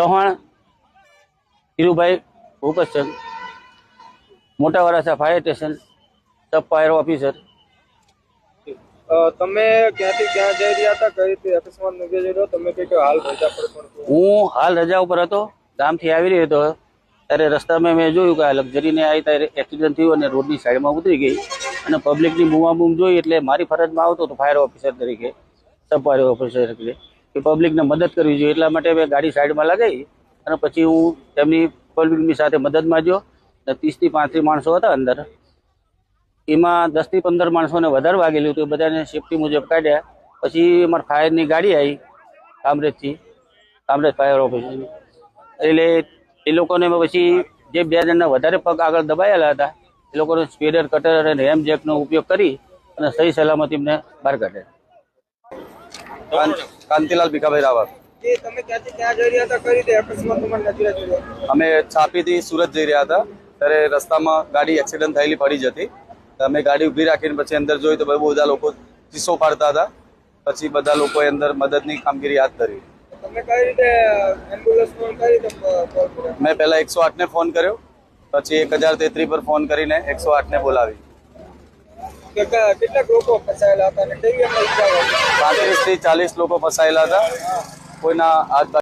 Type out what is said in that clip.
Chauhan Dhirubhai Bhupatchand Mota Varasa fire station sub fire officer તમે ક્યાંથી ક્યાં જઈ રહ્યા હતા? કઈ રીતે અકસ્માત નોંધાઈ રહ્યો તમે કઈ હાલ રજા પર હું હાલ રજા ઉપર હતો. ગામથી આવી રહ્યો હતો. ત્યારે રસ્તામાં મેં જોયું કે આ લક્ઝરીને આવી ત્યારે એક્સિડન્ટ થયું અને રોડની સાઈડમાં ઉતરી ગઈ અને પબ્લિકની બૂમાબૂમ જોઈ એટલે મારી ફરજમાં આવતો હતો ફાયર ઓફિસર તરીકે સબ ફાયર ઓફિસર તરીકે. કે પબ્લિકને મદદ કરવી જોઈએ. એટલા માટે મેં ગાડી સાઈડમાં લગાવી અને પછી હું તેમની પબ્લિકની સાથે મદદમાં ગયો. અને ત્રીસથી પાંત્રીસ માણસો હતા અંદર. એમાં દસથી પંદર માણસોને વધારે વાગેલું હતું. બધાને સેફટી મુજબ કાઢ્યા. પછી અમારી ફાયરની ગાડી આવી કામરેજથી. કામરેજ ફાયર ઓફિસની એટલે એ લોકોને પછી જે બે જણના વધારે પગ આગળ દબાયેલા હતા, એ લોકોને સ્પીડર કટર અને રેમ જેકનો ઉપયોગ કરી અને સહી સલામત એમને બહાર કાઢ્યા. કાંતિલાલ ભીખાભાઈ રાવત. એ તમે ક્યાંથી ક્યાં જઈ રહ્યા હતા? કઈ રીતે? અકસ્માત તમારે નજરે ચડ્યો અમે છાપીથી સુરત જઈ રહ્યા હતા. ત્યારે રસ્તામાં ગાડી એક્સિડન્ટ થયેલી પડી જતી. અમે ગાડી ઊભી રાખીને પછી અંદર જોઈ તો બહુ બધા લોકો ચીસો પાડતા હતા. પછી બધા લોકોએ અંદર મદદની કામગીરી હાથ ધરી મેં પહેલા એકસો આઠને ફોન કર્યો. પછી એક હજાર તેત્રી પર ફોન કરીને એકસો આઠને બોલાવી. કેટલાક લોકો ફસાયેલા હતા અને કેવી એમને ઈજાઓ હતી? પાંત્રીસથી ચાલીસ લોકો ફસાયેલા હતા કોઈના હાથ